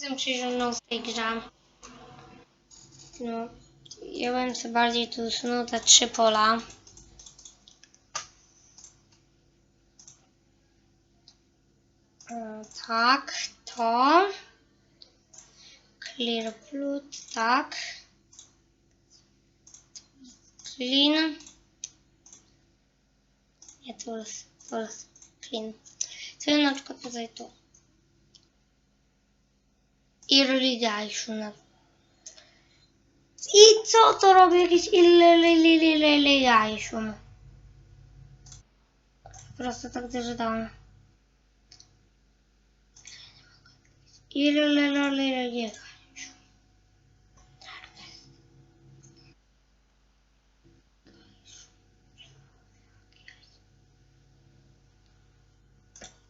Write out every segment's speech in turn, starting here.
jestem przyjrzał w tej grze. No, ja bym sobie bardziej tu usunął te trzy pola. E, Tak, to. Clear blood, tak. Clean. Nie, tools, tools, clean. Co na przykład tutaj tu. Irrigation. I co to robi jakiś irrigation? Po prostu tak dodam. Irrigation.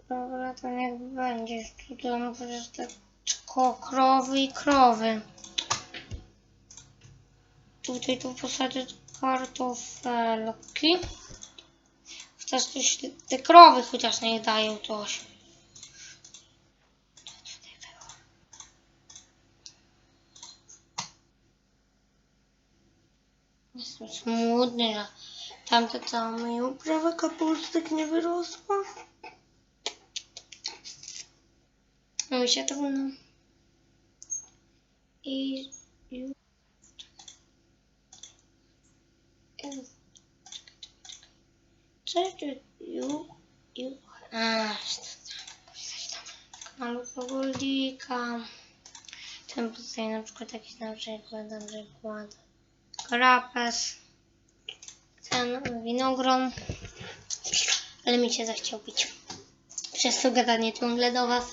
Dobra, to niech będzie. Tutaj no przecież te ko- krowy i krowy. Tutaj tu posadzić kartofelki. Chociaż coś, te krowy chociaż nie dają coś. Jestem smutny, że tamte cała moja uprawa kapustek nie wyrosła. No mi się to no. I już. Co tu ju ju a malutko goldika. Ten tutaj na przykład jakiś na przykład na przykład krapes. Ten winogron. Ale mi się zachciał pić. Przez to gadanie ciągle do was.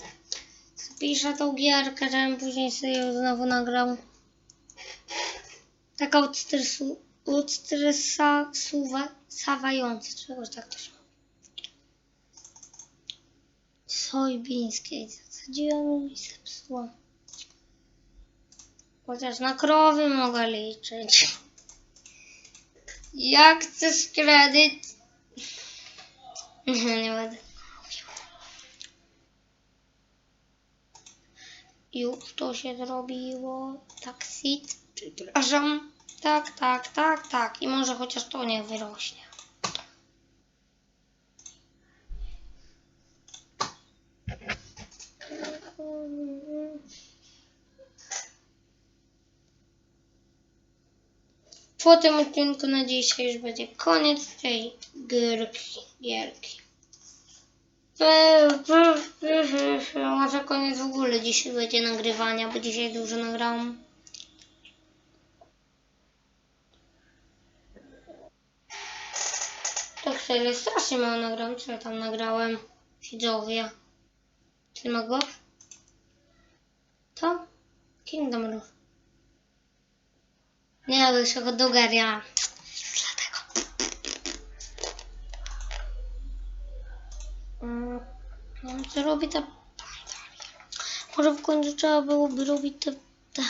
Piszę tą gierkę, żebym później sobie ją znowu nagrał. Taka odstresu, odstresowająca, czegoś tak też. Sojbińskiej zasadziłem i zepsułam. Chociaż na krowy mogę liczyć. Jak chcesz kredyt? Nie, nie będę. Już to się zrobiło. Taksit. Przepraszam. Tak, tak, tak, tak. I może chociaż to niech wyrośnie. Po tym odcinku na dzisiaj już będzie koniec tej gierki. gierki. Może koniec w ogóle dzisiaj będzie nagrywania, bo dzisiaj dużo nagrałam. Tak serio, strasznie mało. Co ja tam nagrałem? Widzowie. Czy mogło? To? Kingdom Roof. Nie, bo jeszcze go do Garia. Wiem, co robi ta. Może w końcu trzeba byłoby robić te... te...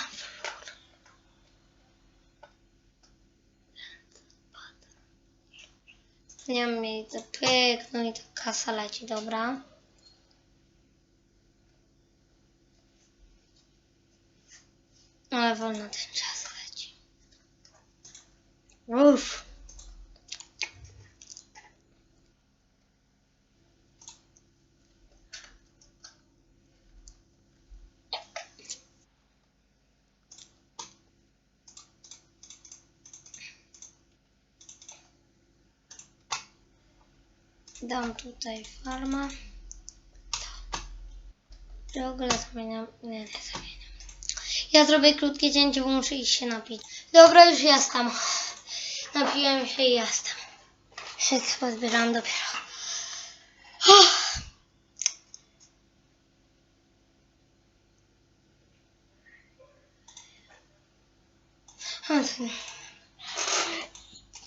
Nie wiem, jej to pyk, no i ta kasa leci, dobra. Ale wolno ten czas leci. Uff. Dam tutaj farma. W ogóle zamieniam. Nie, nie zamieniam. Ja zrobię krótkie cięcie, bo muszę iść się napić. Dobra, już jestem. Napiłem się i jestem. Się chyba zbieram dopiero. Nie.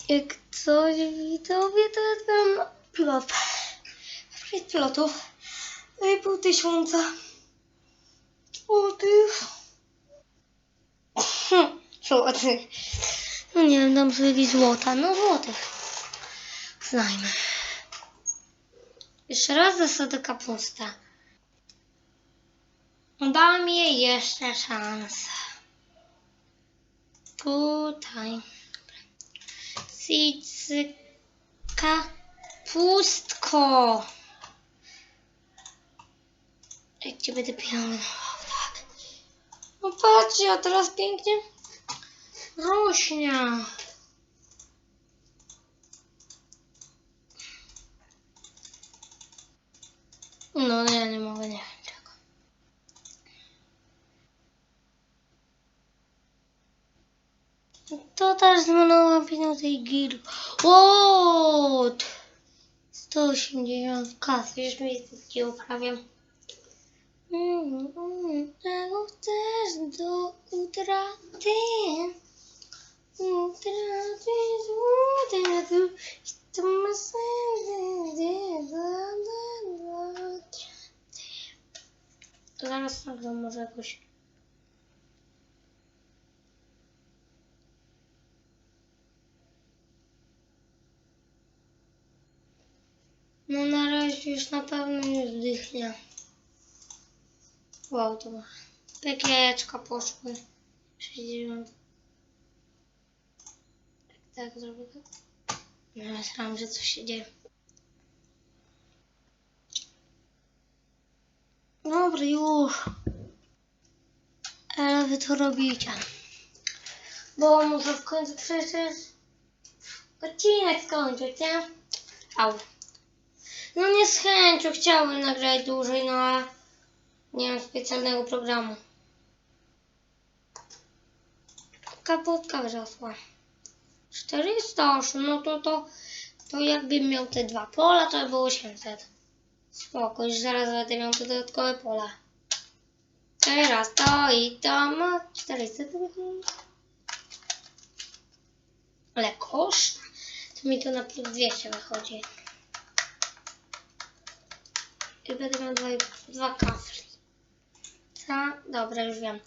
Jak coś widzowie, to jest ten plot. Przed plotów. No i pół tysiąca. Złotych. Złotych. No nie wiem, dam sobie złota. No złotych. Znajmy. Jeszcze raz zasadzę kapustę. dam jej jeszcze szansę. Tutaj. Cycyka. Pustko. Jak cię będę pielęgnował, tak. No patrzcie, a teraz pięknie rośnie. No ja nie mogę, nie wiem. To też zmarnowałam pieniądze i gil. What? 180 kasy, już miejsce uprawiam. Mm, mm, Czego chcesz do utraty? Utraty złote, to ma sens. Zaraz nagram może jakoś. No na razie już na pewno nie zdychnie. Wow, to. Tak jajeczka poszły. 60. Tak, tak zrobię tak. No, myślałam, że coś się dzieje. Dobra, już. Ale wy to robicie. Bo muszę w końcu przecież odcinek skończyć, nie? Au. No nie z chęcią chciałbym nagrać dłużej, no a nie mam specjalnego programu. Kapotka wzrosła. 408, no to to, to jakbym miał te dwa pola, to by było 800. Spoko, już zaraz będę miał te dodatkowe pola. Teraz to i to ma 400. Ale koszta, to mi to na plus 200 wychodzi. I będę miał dwa, dwa kafle. Tak, dobra, już wiem.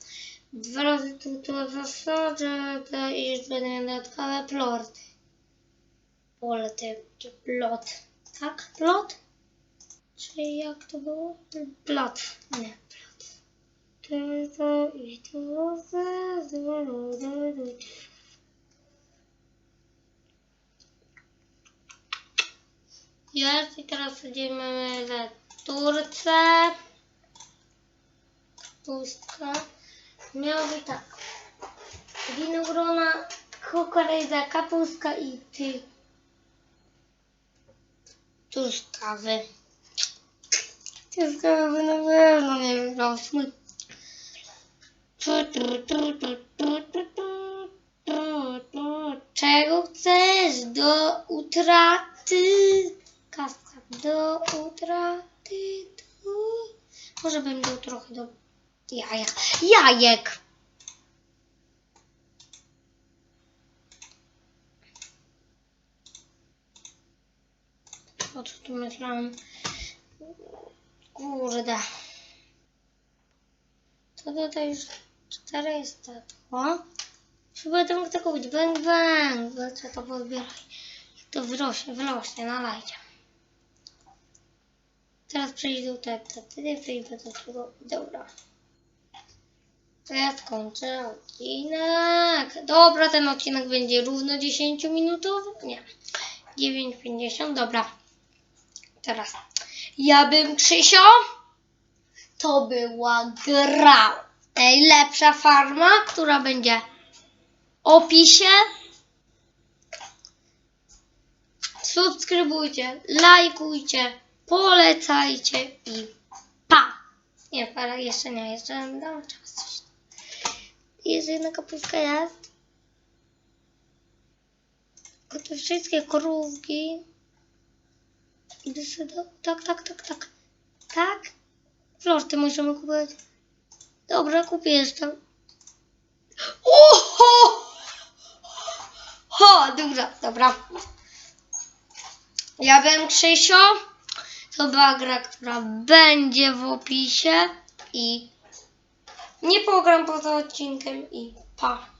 Dwa razy tu to zasadzę to i już będę miał dodatkowe ploty. Ploty, czy plot. Tak? Plot? Czy jak to było? Plot. Nie, plot. To, to i to. Jest i teraz sadzimy we turce. Pustka. Miało tak. Winogrona, kukurydza, kapustka i ty. Truskawy. Truskawy na pewno nie wyrosły. Czego chcesz do utraty? Kaska do utraty. Tu. Może dał trochę do jajek. Jajek! O co tu myślałam? Kurde. To tutaj już 400. O? Chyba to mógł tak. Bang, bang. Bo co to podbieraj. To wyrośnie, wyrośnie, nalajcie. Teraz przejdę do wtedy przejdę do tego. Dobra. To ja skończę odcinek. Dobra, ten odcinek będzie równo 10 minutowy. Nie. 9,50. Dobra. Teraz. Ja bym Krzysio. To była gra. Najlepsza farma, która będzie w opisie. Subskrybujcie, lajkujcie, polecajcie i pa! Nie, para jeszcze nie, jeszcze dam czas. Jest jedna kapustka jest. Tylko te wszystkie krówki. Tak, tak, tak, tak. Tak? Florty możemy kupować. Dobra, kupię jeszcze. Oho! Ho, dobra, dobra. Ja byłem Krzysio. To była gra, która będzie w opisie. I nie pogram poza odcinkiem i pa.